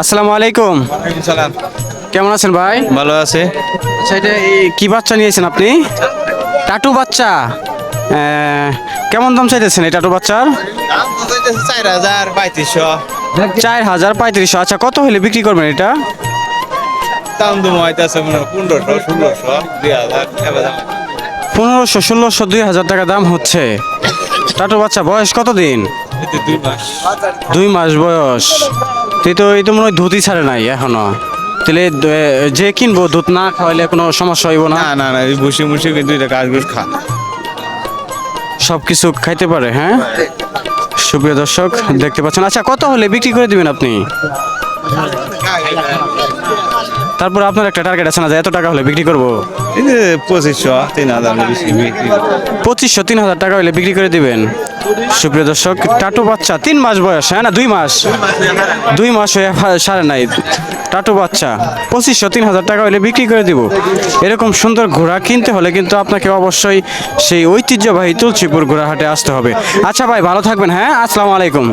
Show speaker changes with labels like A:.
A: আসসালামু আলাইকুম।
B: সালাম।
A: কেমন আছেন ভাই?
B: ভালো আছে।
A: আচ্ছা এটা কি বাচ্চা নিয়েছেন আপনি? টাটু বাচ্চা। কেমন দাম চাইতেছেন এই টাটু বাচ্চার?
B: চার হাজার পঁয়ত্রিশশো।
A: চার হাজার পঁয়ত্রিশশো। আচ্ছা কত হলে বিক্রি করবেন এটা?
B: দাম দুম হইতেছে পনেরোশো ষোলোশো দুই হাজার
A: পনেরোশো ষোলোশো দুই হাজার টাকা দাম হচ্ছে। টাটু বাচ্চা বয়স কত দিন
B: দুই মাস।
A: বয়স। তুই তো এই তো মনে হয় ধুতি ছাড়ে নাই এখনও। তাহলে যে কিনবো দুধ না খাওয়াইলে কোনো সমস্যা হইব না?
B: না না এই বসে বসে কিন্তু এটা কাজ করে খা।
A: সব কিছু খাইতে পারে হ্যাঁ? সুপ্রিয় দর্শক দেখতে পাচ্ছেন। আচ্ছা কত হলে বিক্রি করে দিবেন আপনি? তারপর আপনার একটা টার্গেট আছে না যে এত টাকা হলে বিক্রি করব?
B: এই যে পঁচিশশো তিন হাজার
A: পঁচিশশো তিন হাজার টাকা হলে বিক্রি করে দিবেন। সুপ্রিয় দর্শক টাটু বাচ্চা তিন মাস বয়স হ্যাঁ না দুই মাস? দুই মাস হয়ে সারে নাই। টাটু বাচ্চা পঁচিশশো তিন হাজার টাকা হলে বিক্রি করে দিব। এরকম সুন্দর ঘোড়া কিনতে হলে কিন্তু আপনাকে অবশ্যই সেই ঐতিহ্যবাহী তুলসীপুর ঘোড়াহাটে আসতে হবে। আচ্ছা ভাই ভালো থাকবেন হ্যাঁ? আসসালামু আলাইকুম।